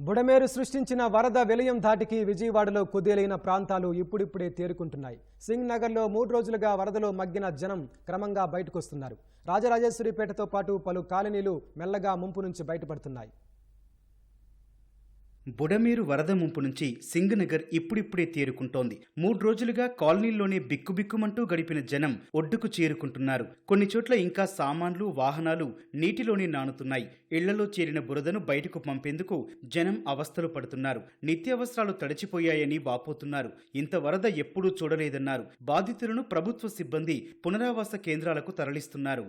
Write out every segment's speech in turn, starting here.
బుడమేరు సృష్టించిన వరద విలయం ధాటికి విజయవాడలో కుదేలైన ప్రాంతాలు ఇప్పుడిప్పుడే తేరుకుంటున్నాయి. సింగ్ నగర్లో మూడు రోజులుగా వరదలో మగ్గిన జనం క్రమంగా బయటకొస్తున్నారు. రాజరాజేశ్వరిపేటతో పాటు పలు కాలనీలు మెల్లగా ముంపు నుంచి బయటపడుతున్నాయి. బుడమేరు వరద ముంపు నుంచి సింగనగర్ ఇప్పుడిప్పుడే తేరుకుంటోంది. మూడు రోజులుగా కాలనీల్లోనే బిక్కుబిక్కుమంటూ గడిపిన జనం ఒడ్డుకు చేరుకుంటున్నారు. కొన్ని చోట్ల ఇంకా సామాన్లు వాహనాలు నీటిలోనే నానుతున్నాయి. ఇళ్ళలో చేరిన బురదను బయటకు పంపేందుకు జనం అవస్థలు పడుతున్నారు. నిత్యావసరాలు తడిచిపోయాయని వాపోతున్నారు. ఇంత వరద ఎప్పుడూ చూడలేదన్నారు. బాధితులను ప్రభుత్వ సిబ్బంది పునరావాస కేంద్రాలకు తరలిస్తున్నారు.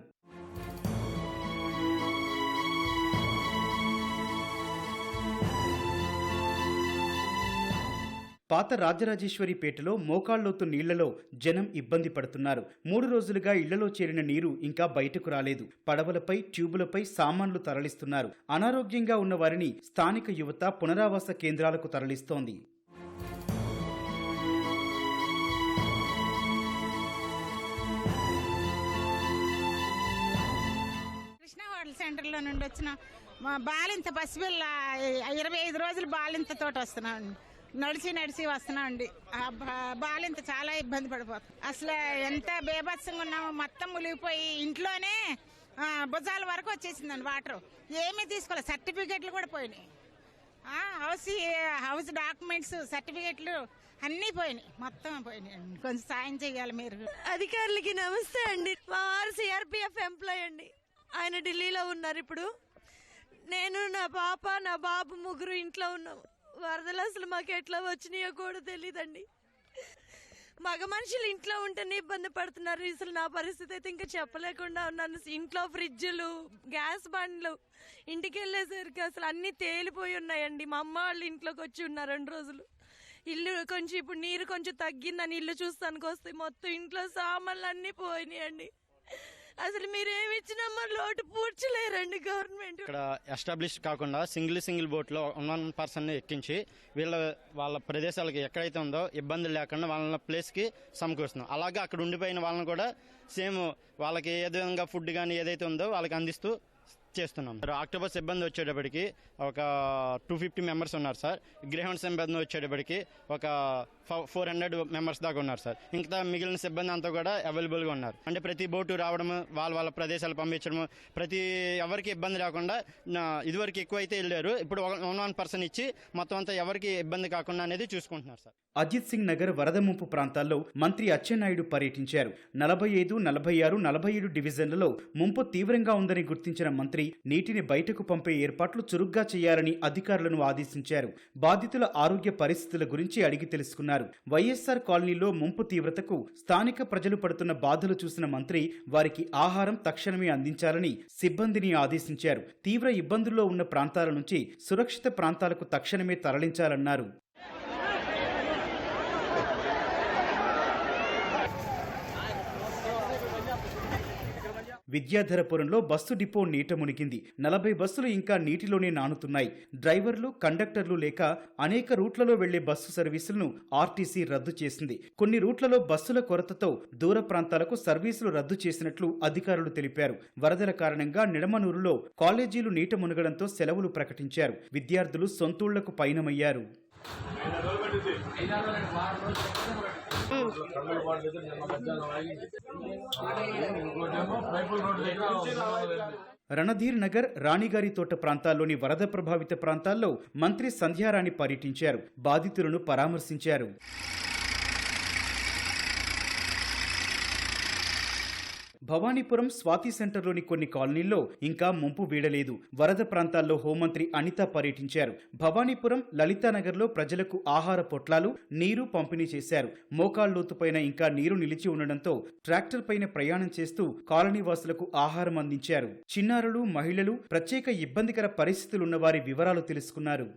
పాత రాజరాజేశ్వరిపేటలో మోకాళ్ళోతు నీళ్ళలో జనం ఇబ్బంది పడుతున్నారు. మూడు రోజులుగా ఇళ్ళలో చేరిన నీరు ఇంకా బయటకు రాలేదు. పడవలపై ట్యూబులపై సామాన్లు తరలిస్తున్నారు. అనారోగ్యంగా ఉన్న వారిని స్థానిక యువత పునరావాస కేంద్రాలకు తరలిస్తోంది. కృష్ణ హోటల్ సెంటర్లో నుండి వచ్చిన బాలింత పసిపిల్ల ఇరవై ఐదు రోజులు బాలింత తోట వస్తున్నాం నడిచి నడిచి వస్తున్నామండి అండి. బా- బాలింత చాలా ఇబ్బంది పడిపోతుంది అసలు ఎంత బేభత్సంగా ఉన్నామో మొత్తం మునిగిపోయి ఇంట్లోనే భుజాల వరకు వచ్చేసిందండి వాటర్. ఏమీ తీసుకోలేదు సర్టిఫికెట్లు కూడా పోయినాయి. హౌస్ హౌస్ డాక్యుమెంట్స్ సర్టిఫికెట్లు అన్నీ పోయినాయి. మొత్తం పోయినాయి. కొంచెం సాయం చేయాలి మీరు. అధికారులకి నమస్తే అండి. మా వారు సిఆర్పిఎఫ్ ఎంప్లాయ్ అండి. ఆయన ఢిల్లీలో ఉన్నారు ఇప్పుడు. నేను నా పాప నా బాబు ముగ్గురు ఇంట్లో ఉన్నాము. వరదలు అసలు మాకు ఎట్లా వచ్చినాయో కూడా తెలియదండి మగ మనుషులు ఇంట్లో ఉంటేనే ఇబ్బంది పడుతున్నారు. అసలు నా పరిస్థితి అయితే ఇంకా చెప్పలేకుండా ఉన్నాను. ఇంట్లో ఫ్రిడ్జ్లు గ్యాస్ బండ్లు ఇంటికి వెళ్ళేసరికి అసలు అన్నీ తేలిపోయి ఉన్నాయండి. మా అమ్మ వాళ్ళు ఇంట్లోకి వచ్చి ఉన్నారు రెండు రోజులు. ఇల్లు కొంచెం ఇప్పుడు నీరు కొంచెం తగ్గిందని ఇల్లు చూస్తానికి వస్తే మొత్తం ఇంట్లో సామాన్లు అన్నీ పోయినాయండి. అసలు మీరు ఏమి ఇచ్చినా మా లోటు పూడ్చలేరండి గవర్నమెంట్. ఇక్కడ ఎస్టాబ్లిష్ కాకుండా సింగిల్ సింగిల్ బోట్లో వన్ పర్సన్ ఎక్కించి వీళ్ళ వాళ్ళ ప్రదేశాలకి ఎక్కడైతే ఉందో ఇబ్బంది లేకుండా వాళ్ళ ప్లేస్కి సమకూరుస్తున్నాం. అలాగే అక్కడ ఉండిపోయిన వాళ్ళని కూడా సేమ్ వాళ్ళకి ఏ విధంగా ఫుడ్ కానీ ఏదైతే ఉందో వాళ్ళకి అందిస్తూ చేస్తున్నాం. అక్టోబర్ సిబ్బంది వచ్చేటప్పటికి ఒక టూ ఫిఫ్టీ మెంబర్స్ ఉన్నారు సార్. గ్రేహౌండ్ సిబ్బంది వచ్చేటప్పటికి ఒక ఫోర్ హండ్రెడ్ మెంబర్స్ దాకా ఉన్నారు సార్. ఇంకా మిగిలిన సిబ్బంది అంతా కూడా అవైలబుల్గా ఉన్నారు. అంటే ప్రతి బోటు రావడము వాళ్ళ వాళ్ళ ప్రదేశాలు పంపించడము ప్రతి ఎవరికి ఇబ్బంది లేకుండా నా- ఇదివరకు ఎక్కువ అయితే వెళ్ళారు. ఇప్పుడు వన్ వన్ పర్సన్ ఇచ్చి మొత్తం అంతా ఎవరికి ఇబ్బంది కాకుండా అనేది చూసుకుంటున్నారు సార్. అజిత్ సింగ్ నగర్ వరద ముంపు ప్రాంతాల్లో మంత్రి అచ్చెన్నాయుడు పర్యటించారు. నలభై ఐదు నలభై ఆరు నలభై ఏడు డివిజన్లలో ముంపు తీవ్రంగా ఉందని గుర్తించిన మంత్రి నీటిని బయటకు పంపే ఏర్పాట్లు చురుగ్గా చేయాలని అధికారులను ఆదేశించారు. బాధితుల ఆరోగ్య పరిస్థితుల గురించి అడిగి తెలుసుకున్నారు. వైఎస్సార్ కాలనీలో ముంపు తీవ్రతకు స్థానిక ప్రజలు పడుతున్న బాధలు చూసిన మంత్రి వారికి ఆహారం తక్షణమే అందించాలని సిబ్బందిని ఆదేశించారు. తీవ్ర ఇబ్బందుల్లో ఉన్న ప్రాంతాల నుంచి సురక్షిత ప్రాంతాలకు తక్షణమే తరలించాలన్నారు. విద్యాధరపురంలో బస్సు డిపో నీట మునిగింది. నలభై బస్సులు ఇంకా నీటిలోనే నానుతున్నాయి. డ్రైవర్లు కండక్టర్లు లేక అనేక రూట్లలో వెళ్ళే బస్సు సర్వీసులను ఆర్టీసీ రద్దు చేసింది. కొన్ని రూట్లలో బస్సుల కొరతతో దూర ప్రాంతాలకు సర్వీసులు రద్దు చేసినట్లు అధికారులు తెలిపారు. వరదల కారణంగా నిడమనూరులో కాలేజీలు నీట మునగడంతో సెలవులు ప్రకటించారు. విద్యార్థులు సొంతూళ్ళకు పయనమయ్యారు. రణధీర్ నగర్ రాణిగారి తోట ప్రాంతాల్లోని వరద ప్రభావిత ప్రాంతాల్లో మంత్రి సంధ్యారాణి పర్యటించారు. బాధితులను పరామర్శించారు. భవానీపురం స్వాతి సెంటర్లోని కొన్ని కాలనీల్లో ఇంకా ముంపు వీడలేదు. వరద ప్రాంతాల్లో హోంమంత్రి అనిత పర్యటించారు. భవానీపురం లలితానగర్లో ప్రజలకు ఆహార పొట్లాలు నీరు పంపిణీ చేశారు. మోకాళ్ళోతుపైన ఇంకా నీరు నిలిచి ఉండడంతో ట్రాక్టర్ పైన ప్రయాణం చేస్తూ కాలనీ వాసులకు ఆహారం అందించారు. చిన్నారులు మహిళలు ప్రత్యేక ఇబ్బందికర పరిస్థితులున్న వారి వివరాలు తెలుసుకున్నారు.